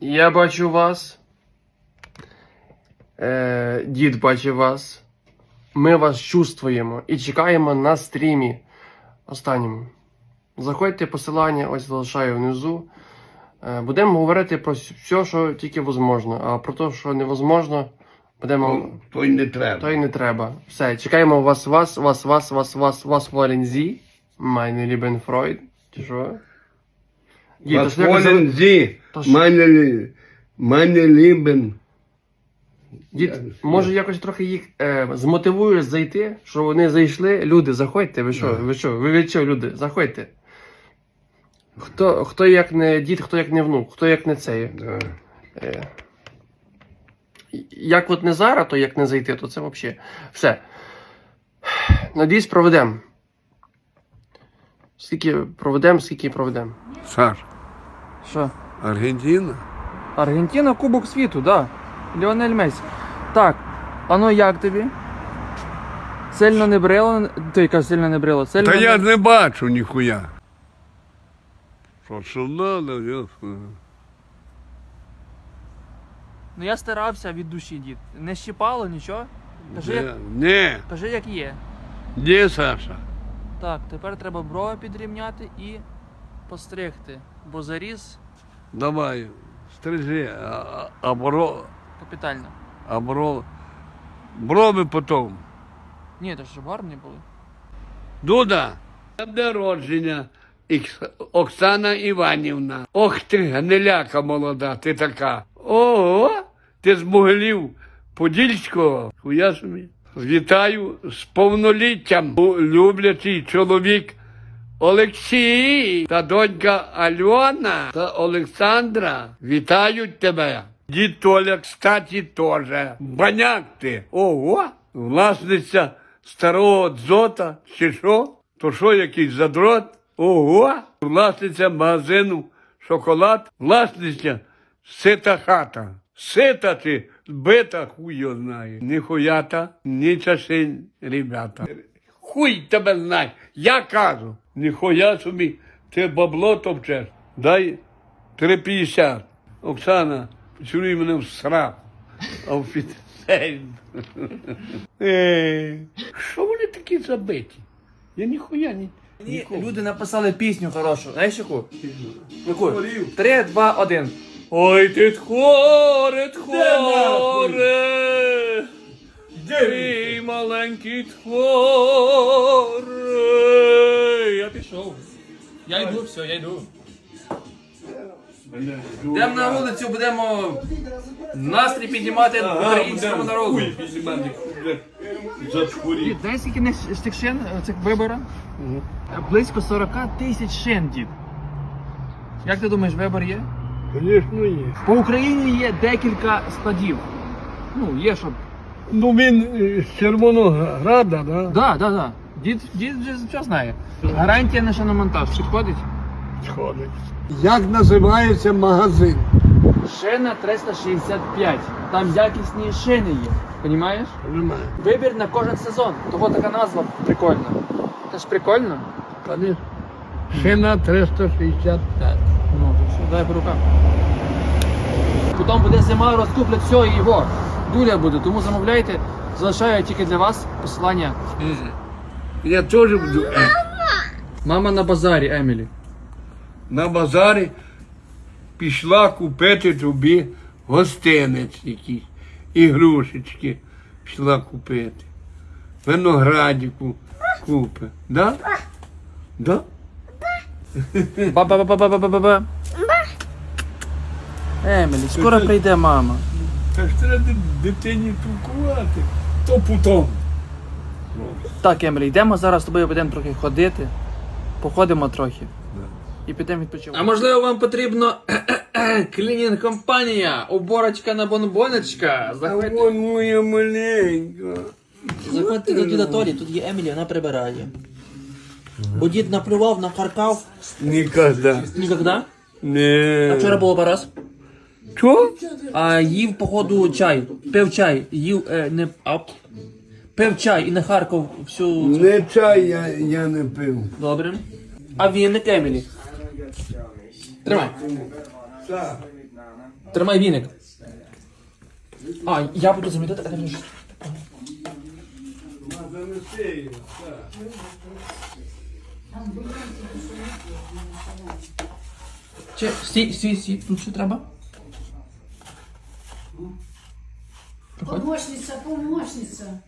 Я бачу вас. Е, дід бачить вас. Ми вас чувствуємо і чекаємо на стрімі. Останньому. Заходьте, посилання ось залишаю внизу. Е, будемо говорити про все, що тільки можливо. А про те, що невозможно, будемо. Ну, То й не треба. То й не треба. Все, чекаємо вас, вас, вас, вас, вас, вас, вас, Валензі. Meine lieben Freud. Чи що? Восполнен зі, то ж- мене, лі- мене лібен. Дід, може якось трохи їх е, змотивуєш зайти, що вони зайшли. Люди, заходьте, ви що, ви що, ви від чого, люди, заходьте. Хто, хто як не дід, хто як не внук, хто як не цей. Да. Е, як от не зараз, то як не зайти, то це взагалі. Все. Надіюсь, проведемо. Скільки проведемо, скільки проведемо. Саш, Що? Аргентина? Аргентина Кубок світу, да. Ліонель Месі. Так, а ну як тобі? Сильно не брило, ти кажеш, сильно не брило. Сильно Та не... я не бачу ніхуя. Що що надо, я... Ну я старався від душі, дід. Не щипало нічого. Кажи, як, Ні, кажи, як є. де Саша? Так, тепер треба брови підрівняти і постригти. Бо заріз Давай, стрижи, а, а, а бро, капітально. а бро, брови потом. Ні, то щоб гарні були. Дуда, день народження. Ікс- Оксана Іванівна. Ох ти, гниляка молода, ти така. Ого, ти з Могилів Подільського. Хуя собі. Вітаю з повноліттям. Люблячий чоловік Олексій та донька Альона та Олександра вітають тебе. Дід Толя, кстати, теж. Баняк ти. Ого! Власниця старого дзота, чи що? То що якийсь задрот? Ого! Власниця магазину шоколад, власниця сита хата. Сита ти, бита хуй його знає. Ні хуята, ні чашин, ребята. Хуй тебе знає. Я кажу, ніхуя собі, ти бабло топчеш. Дай 3,50. Оксана, поцілуй мене в сраку. Офіцер. Е, Що вони такі забиті? Я ніхуя ні. Мені люди написали пісню хорошу. Знаєш яку? Яку? Три, два, один. Ой, ти тхоре, тхоре. Ти маленький тхоре. Я пішов. Я йду, все, я йду. Йдемо на вулицю, будемо настрій піднімати українському народу. Дід, знаєш, скільки не цих шин, цих виборів? Близько 40 тисяч шин, дід. Як ти думаєш, вибор є? Звісно, є. По Україні є декілька складів. Ну, є щоб. Ну він е, з Червонограда, да? Да, да, да. Дід, дід вже все знає. Гарантія на шиномонтаж підходить? Сходить. Як називається магазин? Шина 365. Там якісні шини є. Понімаєш? Немає. Вибір на кожен сезон. Того така назва прикольна. Це ж прикольно. Конечно. Шина 365. Ну, що, дай по рукам. Потім буде зима, розкуплять все і його. Дуля буде, тому замовляйте. Залишаю тільки для вас посилання. Я теж буду е, Мама на базарі, Емілі. на базарі пішла купити тобі гостинець якийсь, ігрушечки пішла купити. Виноградіку купи. Да? Да? Ба-ба-ба-ба-ба-ба-ба. Емілі, скоро прийде мама. Та ж треба дитині толкувати. То потом. Так, Емілі, йдемо зараз з тобою будемо трохи ходити. Походимо трохи. І підемо відпочивати. А можливо вам потрібно клінінг компанія, уборочка на бонбоночка. Заходьте. Вон моя маленька. Заходьте до Толі, тут є Емілі, вона прибирає. Бо дід наплював, накаркав. Ніколи. Ніколи? Не. А вчора було параз. Що? А їв, походу, чай. Пив чай. Їв, е, не, а, пив чай і нахаркав всю. Не чай я, я не пив. Добре. А віник Емілі. Тримай. Так. Тримай віник. А, я буду замітати, а ти мені. Чи, стій, стій, стій, тут що треба? Помощниця, помощниця.